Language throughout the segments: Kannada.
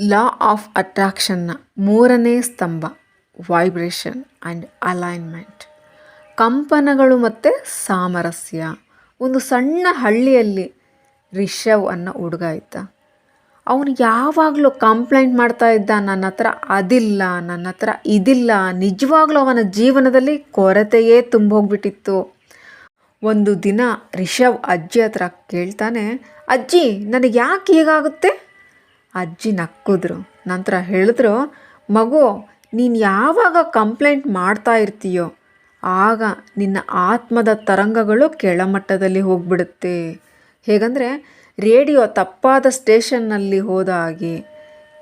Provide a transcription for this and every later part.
ಲಾ ಆಫ್ ಅಟ್ರಾಕ್ಷನ್ನ ಮೂರನೇ ಸ್ತಂಭ, ವೈಬ್ರೇಷನ್ ಆ್ಯಂಡ್ ಅಲೈನ್ಮೆಂಟ್. ಕಂಪನಗಳು ಮತ್ತು ಸಾಮರಸ್ಯ. ಒಂದು ಸಣ್ಣ ಹಳ್ಳಿಯಲ್ಲಿ ರಿಷವ್ ಅನ್ನೋ ಹುಡುಗ ಇದ್ದ. ಅವನು ಯಾವಾಗಲೂ ಕಂಪ್ಲೇಂಟ್ ಮಾಡ್ತಾ ಇದ್ದ, ನನ್ನ ಹತ್ರ ಅದಿಲ್ಲ, ನನ್ನ ಹತ್ರ ಇದಿಲ್ಲ. ನಿಜವಾಗ್ಲೂ ಅವನ ಜೀವನದಲ್ಲಿ ಕೊರತೆಯೇ ತುಂಬೋಗ್ಬಿಟ್ಟಿತ್ತು. ಒಂದು ದಿನ ರಿಷವ್ ಅಜ್ಜಿ ಹತ್ರ ಕೇಳ್ತಾನೆ, ಅಜ್ಜಿ ನನಗೆ ಯಾಕೆ ಹೀಗಾಗುತ್ತೆ? ಅಜ್ಜಿ ನಕ್ಕಿದ್ರು. ನಂತರ ಹೇಳಿದ್ರು, ಮಗು, ನೀನು ಯಾವಾಗ ಕಂಪ್ಲೇಂಟ್ ಮಾಡ್ತಾ ಇರ್ತೀಯೋ, ಆಗ ನಿನ್ನ ಆತ್ಮದ ತರಂಗಗಳು ಕೆಳಮಟ್ಟದಲ್ಲಿ ಹೋಗ್ಬಿಡುತ್ತೆ. ಹೇಗಂದರೆ, ರೇಡಿಯೋ ತಪ್ಪಾದ ಸ್ಟೇಷನ್ನಲ್ಲಿ ಹೋದ ಹಾಗೆ,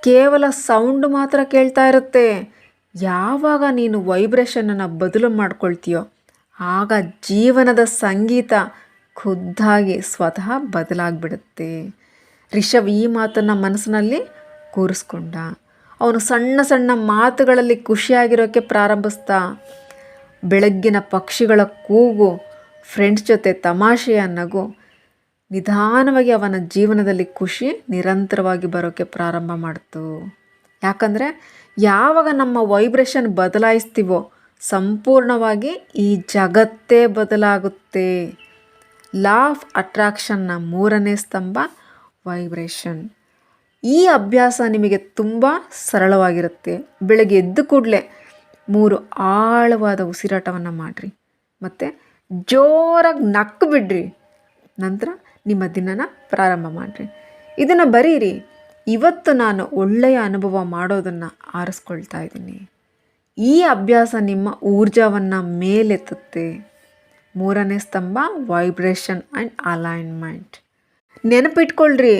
ಕೇವಲ ಸೌಂಡ್ ಮಾತ್ರ ಕೇಳ್ತಾ ಇರುತ್ತೆ. ಯಾವಾಗ ನೀನು ವೈಬ್ರೇಷನನ್ನು ಬದಲು ಮಾಡ್ಕೊಳ್ತೀಯೋ, ಆಗ ಜೀವನದ ಸಂಗೀತ ಖುದ್ದಾಗಿ ಸ್ವತಃ ಬದಲಾಗ್ಬಿಡುತ್ತೆ. ರಿಷಬ್ ಈ ಮಾತನ್ನು ಮನಸ್ಸಿನಲ್ಲಿ ಕೂರಿಸ್ಕೊಂಡ. ಅವನು ಸಣ್ಣ ಸಣ್ಣ ಮಾತುಗಳಲ್ಲಿ ಖುಷಿಯಾಗಿರೋಕ್ಕೆ ಪ್ರಾರಂಭಿಸ್ತಾ, ಬೆಳಗ್ಗಿನ ಪಕ್ಷಿಗಳ ಕೂಗು, ಫ್ರೆಂಡ್ಸ್ ಜೊತೆ ತಮಾಷೆಯ ನಗು, ನಿಧಾನವಾಗಿ ಅವನ ಜೀವನದಲ್ಲಿ ಖುಷಿ ನಿರಂತರವಾಗಿ ಬರೋಕ್ಕೆ ಪ್ರಾರಂಭ ಮಾಡ್ತು. ಯಾಕಂದರೆ, ಯಾವಾಗ ನಮ್ಮ ವೈಬ್ರೇಷನ್ ಬದಲಾಯಿಸ್ತೀವೋ, ಸಂಪೂರ್ಣವಾಗಿ ಈ ಜಗತ್ತೇ ಬದಲಾಗುತ್ತೆ. ಲಾ ಆಫ್ ಅಟ್ರಾಕ್ಷನ್ನ ಮೂರನೇ ಸ್ತಂಭ ವೈಬ್ರೇಷನ್ ಈ ಅಭ್ಯಾಸ ನಿಮಗೆ ತುಂಬ ಸರಳವಾಗಿರುತ್ತೆ. ಬೆಳಗ್ಗೆ ಎದ್ದ ಕೂಡಲೇ ಮೂರು ಆಳವಾದ ಉಸಿರಾಟವನ್ನು ಮಾಡಿರಿ. ಮತ್ತು ಜೋರಾಗಿ ನಕ್ಕು ಬಿಡ್ರಿ. ನಂತರ ನಿಮ್ಮ ದಿನನ ಪ್ರಾರಂಭ ಮಾಡಿರಿ. ಇದನ್ನು ಬರೀರಿ. ಇವತ್ತು ನಾನು ಒಳ್ಳೆಯ ಅನುಭವ ಮಾಡೋದನ್ನು ಆರಿಸ್ಕೊಳ್ತಾ ಇದ್ದೀನಿ. ಈ ಅಭ್ಯಾಸ ನಿಮ್ಮ ಊರ್ಜಾವನ್ನು ಮೇಲೆತ್ತುತ್ತೆ. ಮೂರನೇ ಸ್ತಂಭ ವೈಬ್ರೇಷನ್ ಆ್ಯಂಡ್ ಅಲೈನ್ಮೆಂಟ್ ನೆನಪಿಟ್ಕೊಳ್ರಿ,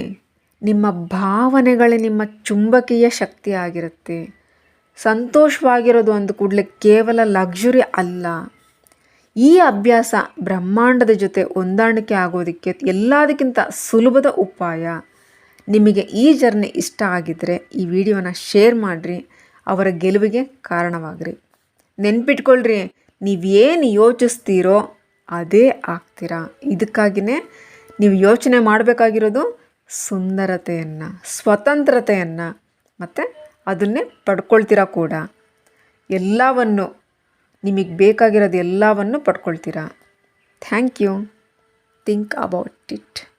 ನಿಮ್ಮ ಭಾವನೆಗಳೇ ನಿಮ್ಮ ಚುಂಬಕೀಯ ಶಕ್ತಿ ಆಗಿರುತ್ತೆ ಸಂತೋಷವಾಗಿರೋದು ಒಂದು ಕೂಡಲೇ ಕೇವಲ ಲಕ್ಸುರಿ ಅಲ್ಲ. ಈ ಅಭ್ಯಾಸ ಬ್ರಹ್ಮಾಂಡದ ಜೊತೆ ಹೊಂದಾಣಿಕೆ ಆಗೋದಕ್ಕೆ ಎಲ್ಲದಕ್ಕಿಂತ ಸುಲಭದ ಉಪಾಯ. ನಿಮಗೆ ಈ ಜರ್ನಿ ಇಷ್ಟ ಆಗಿದ್ದರೆ ಈ ವಿಡಿಯೋನ ಶೇರ್ ಮಾಡಿರಿ, ಅವರ ಗೆಲುವಿಗೆ ಕಾರಣವಾಗಿರಿ. ನೆನ್ಪಿಟ್ಕೊಳ್ರಿ, ನೀವೇನು ಯೋಚಿಸ್ತೀರೋ ಅದೇ ಆಗ್ತೀರಾ. ಇದಕ್ಕಾಗಿಯೇ ನೀವು ಯೋಚನೆ ಮಾಡಬೇಕಾಗಿರೋದು ಸುಂದರತೆಯನ್ನು, ಸ್ವತಂತ್ರತೆಯನ್ನು, ಮತ್ತು ಅದನ್ನೇ ಪಡ್ಕೊಳ್ತೀರಾ ಕೂಡ. ಎಲ್ಲವನ್ನು, ನಿಮಗೆ ಬೇಕಾಗಿರೋದು ಎಲ್ಲವನ್ನು ಪಡ್ಕೊಳ್ತೀರಾ. Thank you. Think about it